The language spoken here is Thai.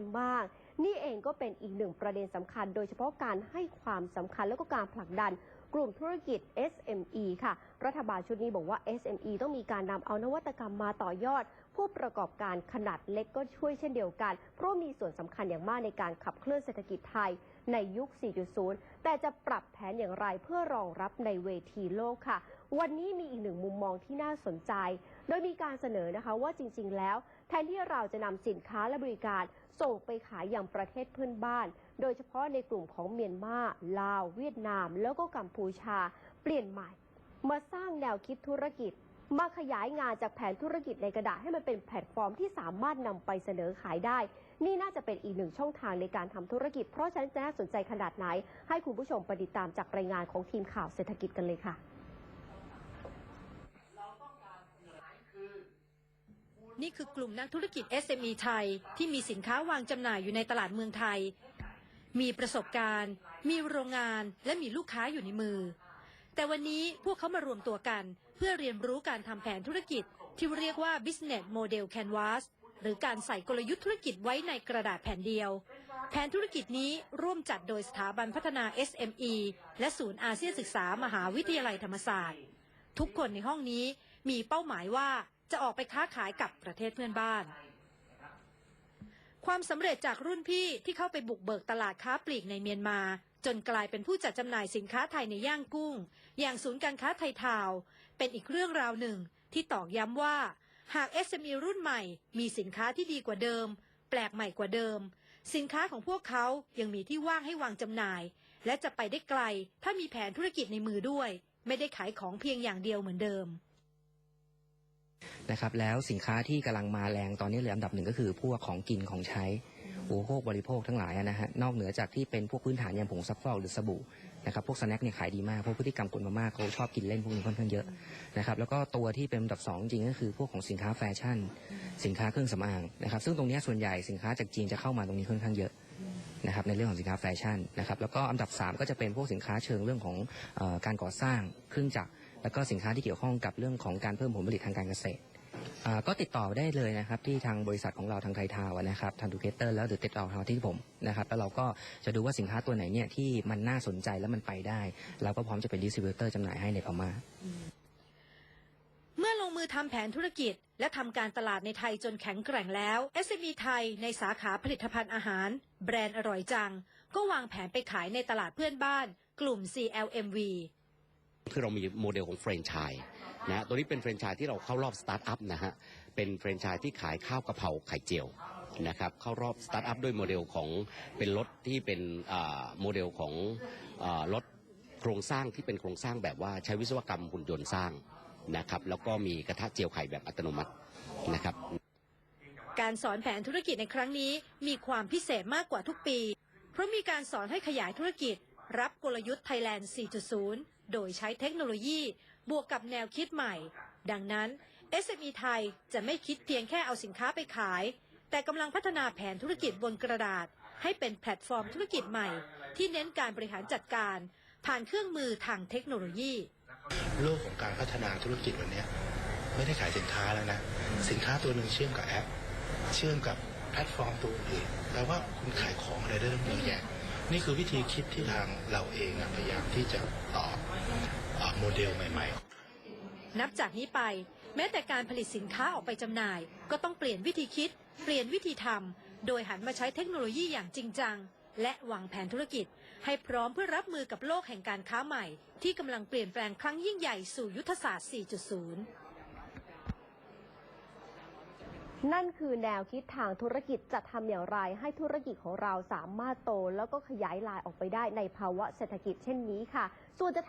กันบ้าง นี่เองก็เป็นอีกหนึ่งประเด็นสำคัญ โดยเฉพาะการให้ความสำคัญแล้วก็การผลักดันกลุ่มธุรกิจ SME ค่ะ รัฐบาลชุดนี้บอกว่า SME ต้องมีการนำเอานวัตกรรมมาต่อยอด ผู้ประกอบการขนาดเล็กก็ช่วยเช่นเดียวกัน เพราะมีส่วนสำคัญอย่างมากในการขับเคลื่อนเศรษฐกิจไทยในยุค 4.0 แต่จะปรับแผนอย่างไรเพื่อรองรับในเวทีโลกค่ะ วันนี้มีอีกหนึ่งมุมมองที่น่าสนใจ โดยมีการเสนอนะคะว่าจริง ๆ แล้ว แทนที่เราจะนำสินค้าและบริการส่งไปขายอย่างประเทศเพื่อนบ้าน โดยเฉพาะในกลุ่มของเมียนมา ลาว เวียดนาม แล้วก็กัมพูชา เปลี่ยนใหม่ มาสร้างแนวคิดธุรกิจ มาขยายงานจากแผนธุรกิจในกระดาษให้มันเป็นแพลตฟอร์มที่สามารถนำไปเสนอขายได้ นี่น่าจะเป็นอีกหนึ่งช่องทางในการทำธุรกิจ เพราะฉะนั้นจะน่าสนใจขนาดไหน ให้คุณผู้ชมไปติดตามจากรายงานของทีมข่าวเศรษฐกิจกันเลยค่ะ นี่คือกลุ่มนักธุรกิจ SME ไทย ที่มีสินค้าวางจำหน่ายอยู่ในตลาดเมืองไทย มีประสบการณ์ มีโรงงานและมีลูกค้าอยู่ในมือ แต่วันนี้พวกเขามารวมตัวกัน เพื่อเรียนรู้การทำแผนธุรกิจ ที่เรียกว่า Business Model Canvas หรือการใส่กลยุทธ์ธุรกิจไว้ในกระดาษแผ่นเดียว แผนธุรกิจนี้ร่วมจัดโดยสถาบันพัฒนา SME และศูนย์อาเซียนศึกษามหาวิทยาลัยธรรมศาสตร์ ทุกคนในห้องนี้มีเป้าหมายว่า จะออกไปค้าขายกับประเทศเพื่อนบ้าน ความสำเร็จจากรุ่นพี่ที่เข้าไปบุกเบิกตลาดค้าปลีกในเมียนมา จนกลายเป็นผู้จัดจำหน่ายสินค้าไทยในย่างกุ้ง อย่างศูนย์การค้าไทยทาวเป็นอีกเรื่องราวหนึ่งที่ตอกย้ำว่า หาก SME รุ่นใหม่มีสินค้าที่ดีกว่าเดิม แปลกใหม่กว่าเดิม สินค้าของพวกเขายังมีที่ว่างให้วางจำหน่าย และจะไปได้ไกล ถ้ามีแผนธุรกิจในมือด้วย ไม่ได้ขายของเพียงอย่างเดียวเหมือนเดิม นะครับแล้วสินค้าที่กำลังมาแรงตอนนี้เลยอันดับหนึ่งก็คือพวกของกินของใช้อุปโภคบริโภคทั้งหลายอะนะฮะนอกเหนือจากที่เป็นพวกพื้นฐานอย่างผงซักฟอกหรือสบู่นะครับพวกสแน็คเนี่ยขายดีมากเพราะพฤติกรรมคนมามากเขาชอบกินเล่นพวกนี้ค่อนข้างเยอะนะครับแล้วก็ตัวที่เป็นอันดับสองจริงก็คือพวกของสินค้าแฟชั่น สินค้าเครื่องสำอางนะครับซึ่งตรงเนี้ยส่วนใหญ่สินค้าจากจีนจะเข้ามาตรงนี้ค่อนข้างเยอะนะครับในเรื่องของสินค้าแฟชั่นนะครับแล้วก็อันดับสามก็จะเป็นพวกสินค้าเชิงเรื่องของเออการก่อสร้างเครื่องจักรแล้วก็สินค้าที่เกี่ยวข้องกับเรื่องของการเพิ่มผลผลิตทางการเกษตร อ่าก็ติดต่อได้เลยนะครับที่ทางบริษัทของเราทางไทยทาวน์นะครับทางดูเคเตอร์แล้วหรือติดต่อเราที่ผมนะครับแล้วเราก็จะดูว่าสินค้าตัวไหนเนี่ยที่มันน่าสนใจแล้วมันไปได้เราก็พร้อมจะเป็นดิสติบิวเตอร์จำหน่ายให้ในพม่า เมื่อลงมือทำแผนธุรกิจ และทำการตลาดในไทยจนแข็งแกร่งแล้ว SME ไทยในสาขาผลิตภัณฑ์อาหาร แบรนด์อร่อยจัง ก็วางแผนไปขายในตลาดเพื่อนบ้าน กลุ่ม CLMV คือเรามีโมเดลของแฟรนไชส์นะฮะตัวนี้เป็นแฟรนไชส์ที่เราเข้ารอบสตาร์ทอัพนะฮะ เป็นแฟรนไชส์ที่ขายข้าวกะเพราไข่เจียวนะครับเข้ารอบสตาร์ทอัพด้วยโมเดลของเป็นรถที่เป็นโมเดลของรถโครงสร้างที่เป็นโครงสร้างแบบว่าใช้วิศวกรรมหุ่นยนต์สร้างนะครับแล้วก็มีกระทะเจียวไข่แบบอัตโนมัตินะครับ การสอนแผนธุรกิจในครั้งนี้มีความพิเศษมากกว่าทุกปี เพราะมีการสอนให้ขยายธุรกิจ รับกลยุทธ์ไทยแลนด์ 4.0 โดยใช้เทคโนโลยีบวกกับแนวคิดใหม่ ดังนั้น SME ไทยจะไม่คิดเพียงแค่เอาสินค้าไปขาย แต่กำลังพัฒนาแผนธุรกิจบนกระดาษ ให้เป็นแพลตฟอร์มธุรกิจใหม่ ที่เน้นการบริหารจัดการ ผ่านเครื่องมือทางเทคโนโลยี โลกของการพัฒนาธุรกิจวันนี้ไม่ได้ขายสินค้าแล้วนะ สินค้าตัวหนึ่งเชื่อมกับแอป เชื่อมกับแพลตฟอร์มตัวอื่นแปลว่าคุณขายของอะไรได้ตั้งเยอะแยะ นี่คือวิธีคิดที่ทางเราเองพยายามที่จะตอบเอ่อโมเดลใหม่ ๆ นับจากนี้ไปแม้แต่การผลิตสินค้าออกไปจำหน่าย ก็ต้องเปลี่ยนวิธีคิด เปลี่ยนวิธีทำโดยหันมาใช้เทคโนโลยีอย่างจริงจัง และวางแผนธุรกิจ ให้พร้อมเพื่อรับมือกับโลกแห่งการค้าใหม่ ที่กำลังเปลี่ยนแปลงครั้งยิ่งใหญ่สู่ยุทธศาสตร์ 4.0 นั่นคือแนวคิดทางธุรกิจจะทำอย่างไร ให้ธุรกิจของเราสามารถโต แล้วก็ขยายลายออกไปได้ในภาวะเศรษฐกิจเช่นนี้ค่ะ ส่วนจะทำ